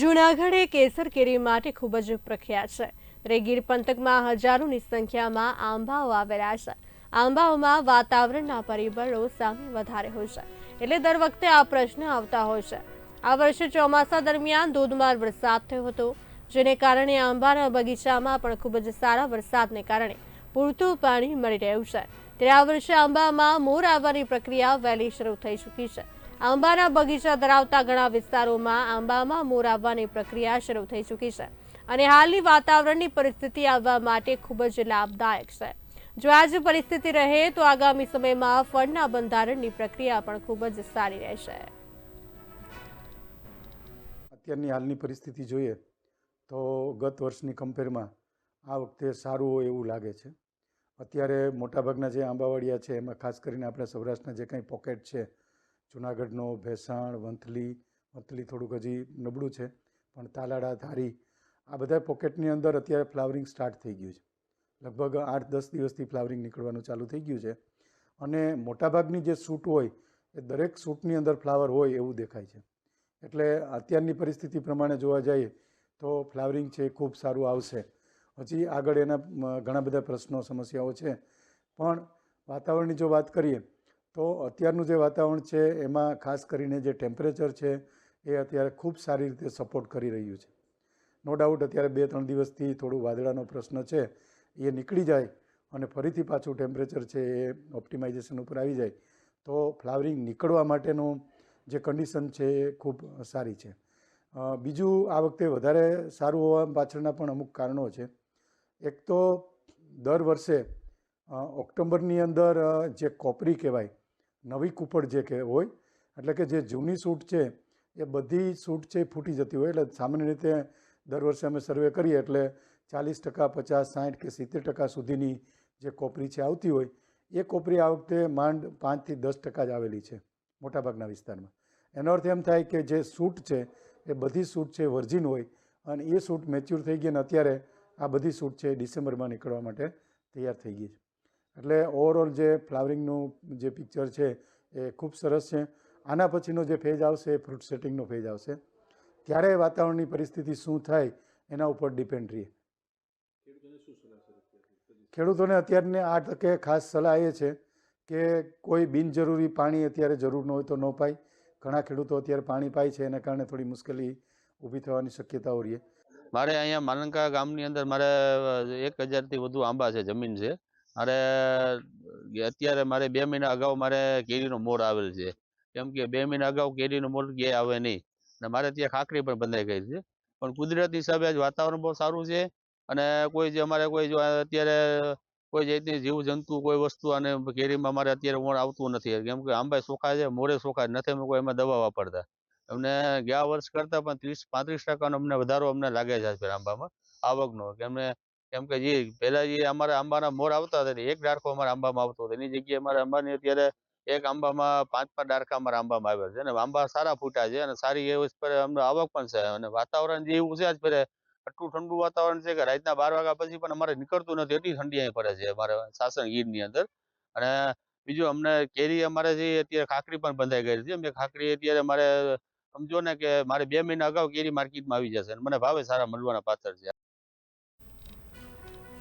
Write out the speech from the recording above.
જૂનાગઢ એ કેસર કેરી માટે ખૂબ જ પ્રખ્યાત છે. ત્યારે ગીર પંથકમાં હજારોની સંખ્યામાં આંબાઓ આવેલા છે. આંબાઓમાં વાતાવરણના પરિબળો સામે વધારે હોય છે. એટલે દર વખતે આ પ્રશ્ન આવતા હોય છે. આ વર્ષે ચોમાસા દરમિયાન ધોધમાર વરસાદ થયો હતો, જેને કારણે આંબાના બગીચામાં પણ ખૂબ જ સારા વરસાદને કારણે પૂરતું પાણી મળી રહ્યું છે. ત્યારે આ વર્ષે આંબામાં મોર આવવાની પ્રક્રિયા વહેલી શરૂ થઈ ચૂકી છે. આંબાના બગીચા ધરાવતા ઘણા વિસ્તારોમાં આંબામાં મોર આવવાની પ્રક્રિયા શરૂ થઈ ચૂકી છે અને હાલની વાતાવરણની પરિસ્થિતિ આવવા માટે ખૂબ જ લાભદાયક છે. જો આ જ પરિસ્થિતિ રહે તો આગામી સમયમાં ફળના બંધારણની પ્રક્રિયા પણ ખૂબ જ સારી રહેશે. અત્યારની હાલની પરિસ્થિતિ જોઈએ તો ગત વર્ષની કમ્પેરમાં આ વખતે સારું હોય એવું લાગે છે. અત્યારે મોટાભાગના જે આંબાવાડિયા છે, એમાં ખાસ કરીને આપણા સૌરાષ્ટ્રના જે કંઈ પોકેટ છે જુનાગઢનો ભેસાણ, વંથલી વંથલી થોડુંક હજી નબળું છે, પણ તાલાડા ધારી, આ બધા પોકેટની અંદર અત્યારે ફ્લાવરિંગ સ્ટાર્ટ થઈ ગયું છે. લગભગ આઠ, દસ દિવસથી ફ્લાવરિંગ નીકળવાનું ચાલુ થઈ ગયું છે અને મોટાભાગની જે સૂટ હોય એ દરેક સૂટની અંદર ફ્લાવર હોય એવું દેખાય છે. એટલે અત્યારની પરિસ્થિતિ પ્રમાણે જોવા જઈએ તો ફ્લાવરિંગ છે ખૂબ સારું આવશે. હજી આગળ એના ઘણા બધા પ્રશ્નો, સમસ્યાઓ છે. પણ વાતાવરણની જો વાત કરીએ તો અત્યારનું જે વાતાવરણ છે, એમાં ખાસ કરીને જે ટેમ્પરેચર છે, એ અત્યારે ખૂબ સારી રીતે સપોર્ટ કરી રહ્યું છે. નો ડાઉટ અત્યારે બે ત્રણ દિવસથી થોડું વાદળાનો પ્રશ્ન છે, એ નીકળી જાય અને ફરીથી પાછું ટેમ્પરેચર છે, એ ઓપ્ટિમાઇઝેશન ઉપર આવી જાય, તો ફ્લાવરિંગ નીકળવા માટેનું જે કન્ડિશન છે, એ ખૂબ સારી છે. બીજું આ વખતે વધારે સારું હોવા પાછળના પણ અમુક કારણો છે. એક તો દર વર્ષે ઓક્ટોબરની અંદર જે કોપરી કહેવાય નવી કૂપડ જે કે હોય, એટલે કે જે જૂની સૂટ છે, એ બધી સૂટ છે ફૂટી જતી હોય. એટલે સામાન્ય રીતે દર વર્ષે અમે સર્વે કરીએ એટલે ચાલીસ ટકા, પચાસ, સાઠ કે સિત્તેર ટકા સુધીની જે કોપરી છે આવતી હોય, એ કોપરી આ વખતે માંડ પાંચથી દસ ટકા જ આવેલી છે મોટાભાગના વિસ્તારમાં. એનો અર્થ એમ થાય કે જે સૂટ છે, એ બધી સૂટ છે વર્જિન હોય અને એ સૂટ મેચ્યોર થઈ ગઈ અને અત્યારે આ બધી સૂટ છે ડિસેમ્બરમાં નીકળવા માટે તૈયાર થઈ ગઈ છે. એટલે ઓવરઓલ જે ફ્લાવરિંગનું જે પિક્ચર છે, એ ખૂબ સરસ છે. આના પછીનો જે ફેજ આવશે, એ ફ્રૂટ સેટિંગનો ફેજ આવશે. ત્યારે વાતાવરણની પરિસ્થિતિ શું થાય, એના ઉપર ડિપેન્ડ રહીએ. ખેડૂતોને અત્યારને આ તકે ખાસ સલાહ એ છે કે કોઈ બિનજરૂરી પાણી અત્યારે જરૂર ન હોય તો ન પાય. ઘણા ખેડૂતો અત્યારે પાણી પાય છે, એના કારણે થોડી મુશ્કેલી ઊભી થવાની શક્યતાઓ રહે. મારે અહીંયા માલંકા ગામની અંદર મારે એક હજારથી વધુ આંબા છે, જમીન છે. મારે અત્યારે મારે બે મહિના અગાઉ મારે કેરીનો મોર આવેલ છે. કેમ કે બે મહિના અગાઉ કેરીનો મોર ક્યાંય આવે નહીં. અને મારે ત્યાં ખાખરી પણ બંધાઈ ગઈ છે. પણ કુદરતી હિસાબે આજ વાતાવરણ બહુ સારું છે અને કોઈ જે અમારે કોઈ જો અત્યારે કોઈ જાતની જીવ જંતુ કોઈ વસ્તુ અને કેરીમાં મારે અત્યારે મોર આવતું નથી. કેમ કે આંબા સોખા છે, મોરે સોખા નથી અમે કોઈ એમાં દવા વાપરતા. અમને ગયા વર્ષ કરતાં પણ ત્રીસ, પાંત્રીસ ટકાનો અમને વધારો અમને લાગે છે આંબામાં. આવકનો. કેમ કેમ કે જે, પહેલા જે અમારા આંબાના મોર આવતા હતા એક ડાળખો અમારા આંબામાં આવતો હતો. એની જગ્યાએ અમારે આંબાની અત્યારે એક આંબામાં પાંચ પાંચ ડાળખા અમારા આંબામાં આવ્યા છે. અને આંબા સારા ફૂટ્યા છે અને સારી એવી પર અમને આવક પણ છે. અને વાતાવરણ જે એવું છે આજ ફેરે, આટલું ઠંડુ વાતાવરણ છે કે રાતના બાર વાગ્યા પછી પણ અમારે નીકળતું નથી. એટલી ઠંડી અહીં પડે છે અમારે સાસણ ગીરની અંદર. અને બીજું અમને કેરી અમારે જે અત્યારે ખાખરી પણ બંધાઈ ગઈ છે. મેં ખાખરી અત્યારે મારે, સમજો ને કે મારે બે મહિના અગાઉ કેરી માર્કેટમાં આવી જશે અને મને ભાવે સારા મળવાના પાત્ર છે.